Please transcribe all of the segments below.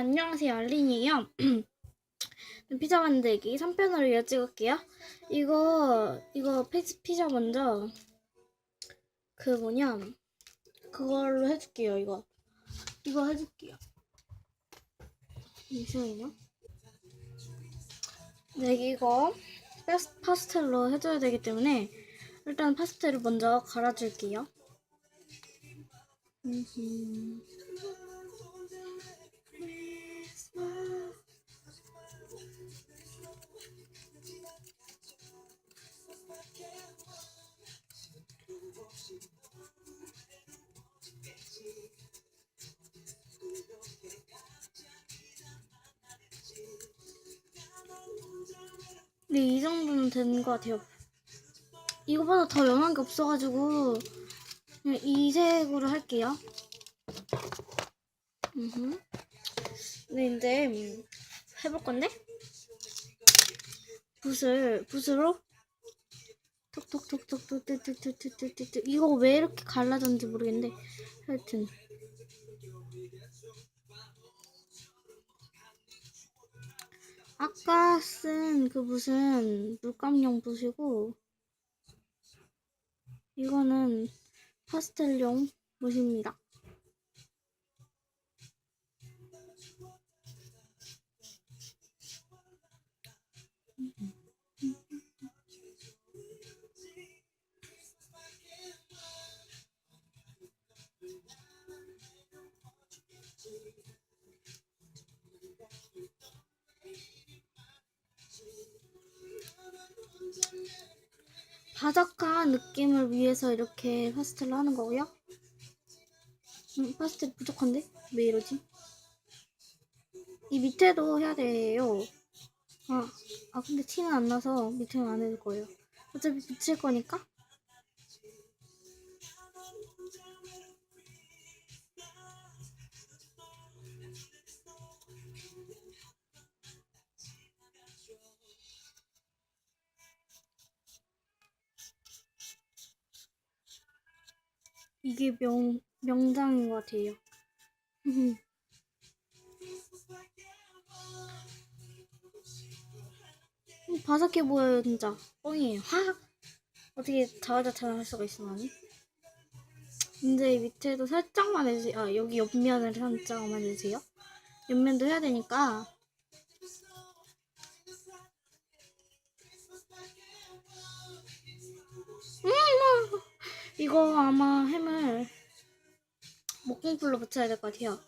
안녕하세요 알린이에요. 피자 만들기 3편으로 이어 찍을게요. 이거 이거 피, 피자 먼저 그 뭐냐 그걸로 해줄게요 이거. 이거 해줄게요. 잠시만요 네 이거 파스- 파스텔로 해줘야 되기 때문에 일단 파스텔을 먼저 갈아줄게요. 음흠. 네, 이 정도는 되는 것 같아요. 이거보다 더 연한 게 없어가지고 그냥 이 색으로 할게요. 네, 이제 음, 해볼 건데? 붓을 붓으로? 톡톡톡톡톡톡톡톡톡톡. 이거 왜 이렇게 갈라졌는지 모르겠는데. 하여튼 아까 쓴 그 무슨 물감용 붓이고 이거는 파스텔용 붓입니다. 바삭한 느낌을 위해서 이렇게 파스텔로 하는 거고요. 음, 파스텔 부족한데? 왜 이러지? 이 밑에도 해야 돼요. 아, 아 근데 티는 안 나서 밑에는 안 해줄 거예요. 어차피 붙일 거니까. 이게 명, 명장인 것 같아요. 음, 바삭해 보여요, 진짜. 뻥이에요. 하! 어떻게 자화자찬 할 수가 있어, 나는? 근데 이 밑에도 살짝만 해주세요. 아, 여기 옆면을 살짝만 해주세요. 옆면도 해야 되니까. 이거 아마 햄을 목공풀로 붙여야 될 것 같아요.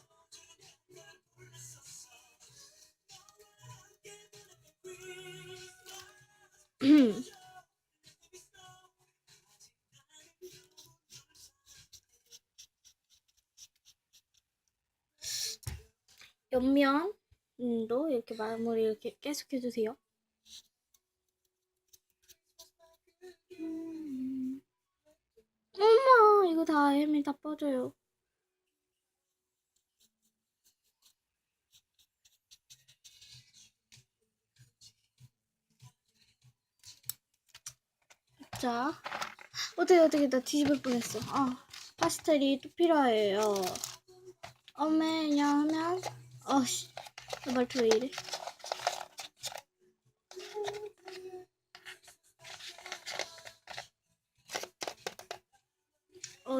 옆면도 이렇게 마무리 이렇게 계속 해주세요. 음. 이거 다 햄이 다 빠져요. 자, 어떻게 어떻게 나 뒤집을 뻔했어. 아, 파스텔이 또 필요해요. 어메냐면, 어씨, 나 말투 왜 이래?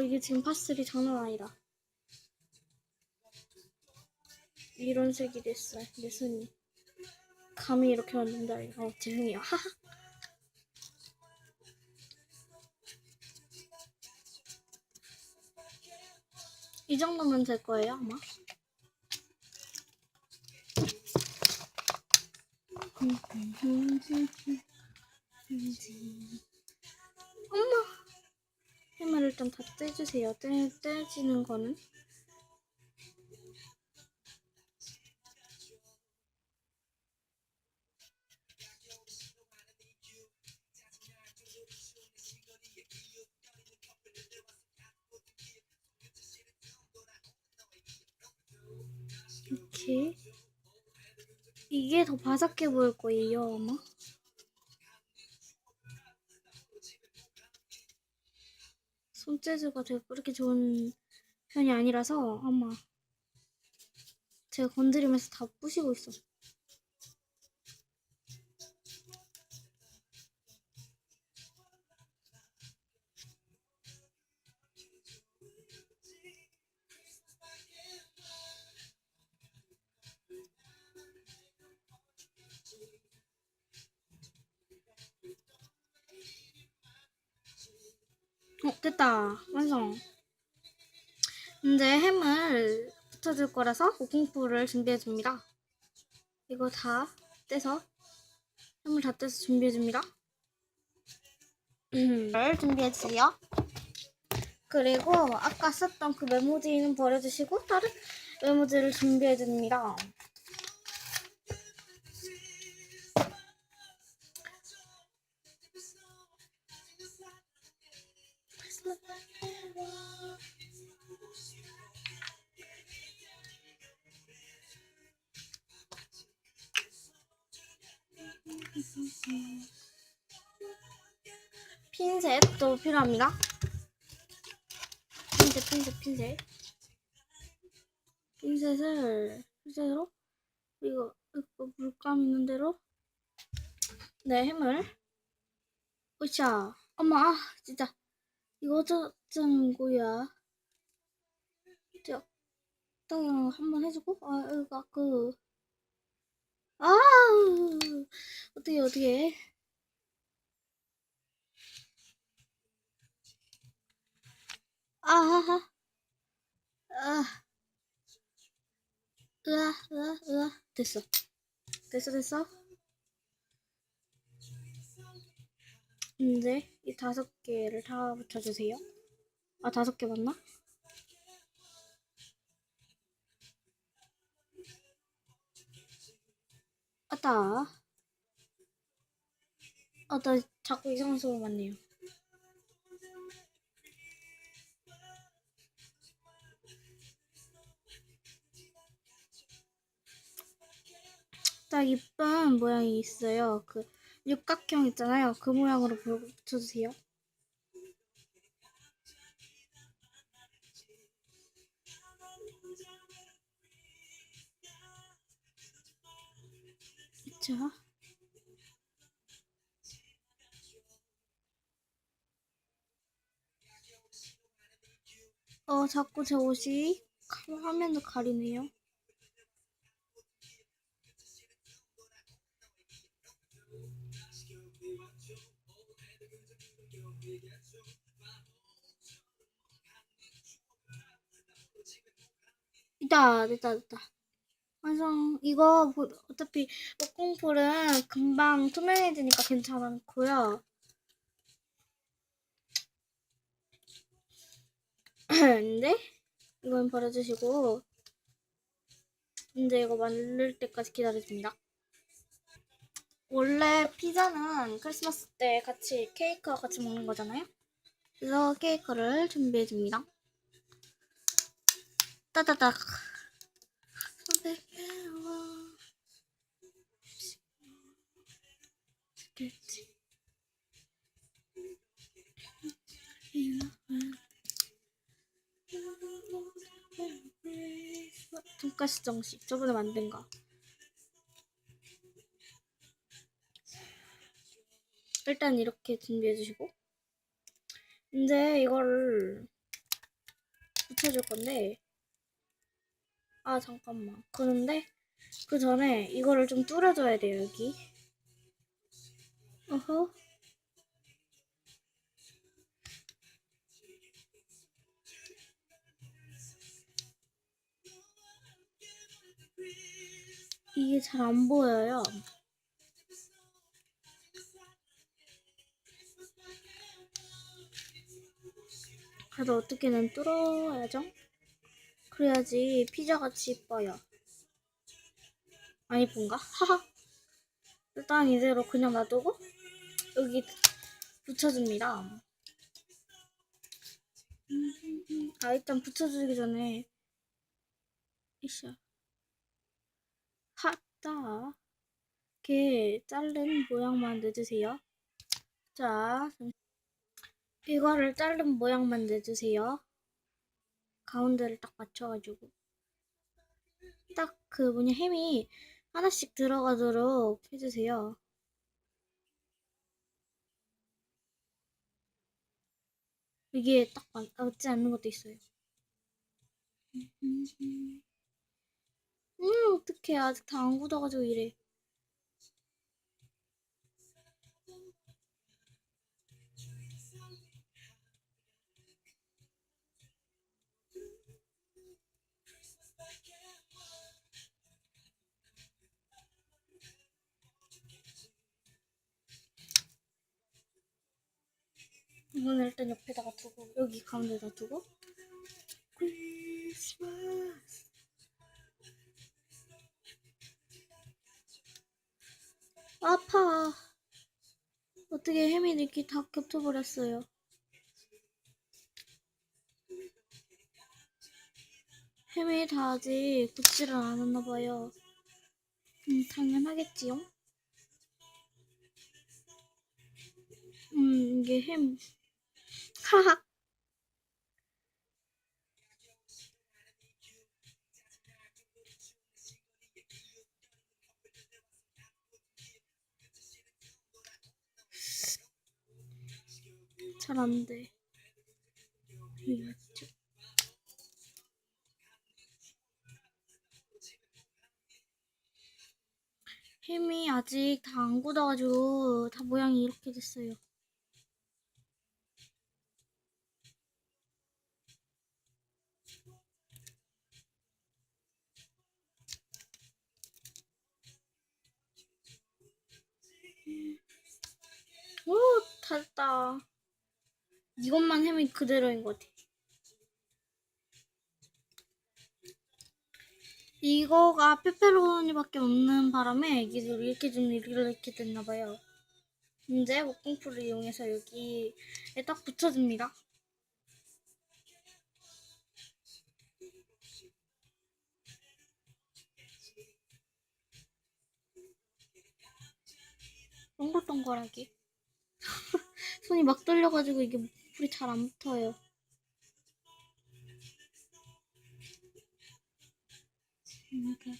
이게 지금 파스텔이 장난 아니다. 이런 색이 됐어, 내 손이. 감히 이렇게 만든다. 어, 죄송해요. 하하. 이 정도면 될 거예요, 아마. 엄마! 햄을 일단 다 떼주세요. 떼, 떼지는 거는. 이렇게. 이게 더 바삭해 보일 거예요, 아마. 재주가 되게 그렇게 좋은 편이 아니라서 아마 제가 건드리면서 다 부시고 있어. 어, 됐다. 완성. 이제 햄을 붙여줄 거라서 오공풀을 준비해줍니다. 이거 다 떼서 햄을 다 떼서 준비해줍니다. 를 준비해주세요. 그리고 아까 썼던 그 메모지는 버려주시고 다른 메모지를 준비해줍니다. 핀셋도 필요합니다. 핀셋, 핀셋, 핀셋. 핀셋을 핀셋으로? 이거 이거 물감 있는 대로? 네 햄을 으쌰. 엄마 아, 진짜. 이거 어쩌자는 거야? 적당히 한번 해주고? 아 이거 그 아, 어떻게 어떻게 아하하. 아. 으아 으아 으아. 됐어. 됐어 됐어. 이제 이 다섯 개를 다 붙여주세요. 아 다섯 개 맞나? 아따 아나 자꾸 이상한 소리 맞네요 딱 이쁜 모양이 있어요. 그 육각형 있잖아요. 그 모양으로 붙여주세요. 자. 어, 자꾸 제 옷이 카- 화면을 가리네요. 있다, 됐다, 됐다. 완성. 이거 보- 어차피 목공풀은 금방 투명해지니까 괜찮고요. 근데 이건 버려주시고 이제 이거 만들 때까지 기다려줍니다. 원래 피자는 크리스마스 때 같이 케이크와 같이 먹는 거잖아요. 그래서 케이크를 준비해줍니다. 따다닥. 돈가스 정식 저번에 만든 거. 일단 이렇게 준비해 주시고 이제 이거를 붙여줄 건데 아 잠깐만. 그런데 그 전에 이거를 좀 뚫어줘야 돼요 여기. 어허. 이게 잘 안 보여요. 그래도 어떻게는 뚫어야죠 그래야지 피자같이 이뻐요. 안 이쁜가? 하하. 일단 이대로 그냥 놔두고 여기 붙여줍니다. 아 일단 붙여주기 전에 이샤 핫다. 이렇게 자른 모양만 내주세요. 자 이거를 자른 모양만 내주세요 가운데를 딱 맞춰가지고 딱 그 뭐냐 햄이 하나씩 들어가도록 해주세요. 이게 딱 맞, 맞지 않는 것도 있어요. 음, 어떡해. 아직 다 안 굳어가지고 이래. 이거는 일단 옆에다가 두고 여기 가운데다 두고. 크리스마스. 아파. 어떻게 햄이 이렇게 다 겹쳐버렸어요? 햄이 다 아직 굳지를 않았나봐요. 음 당연하겠지요? 음 이게 햄 하하 잘 안 돼. 햄이 아직 다 안 굳어가지고 다 모양이 이렇게 됐어요. 오, 다 됐다. 이것만 햄이 그대로인 것 같아. 이거가 페페로니밖에 없는 바람에 이게 이렇게 좀 이렇게 됐나봐요. 이제 목공풀을 이용해서 여기에 딱 붙여줍니다. 동글동글하게. 손이 막 떨려가지고 이게 풀이 잘 안 붙어요. 생각하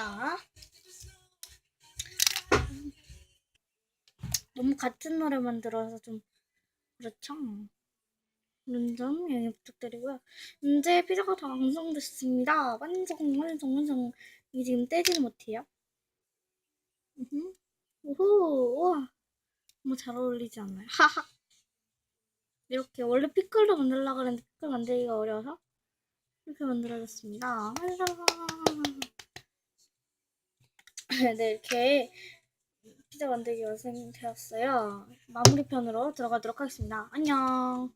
죠. 됐다. 너무 같은 노래만 들어서 좀 그렇죠. 그런 점 양해 부탁드리고요. 이제 피자가 다 완성됐습니다. 완성, 완성, 완성. 이게 지금 떼지는 못해요. 으흠. 오호, 우와. 너무 잘 어울리지 않나요? 하하. 이렇게 원래 피클도 만들려고 그랬는데 피클 만들기가 어려워서 이렇게 만들어졌습니다. 완성. 네, 이렇게 피자 만들기 완성되었어요. 마무리 편으로 들어가도록 하겠습니다. 안녕.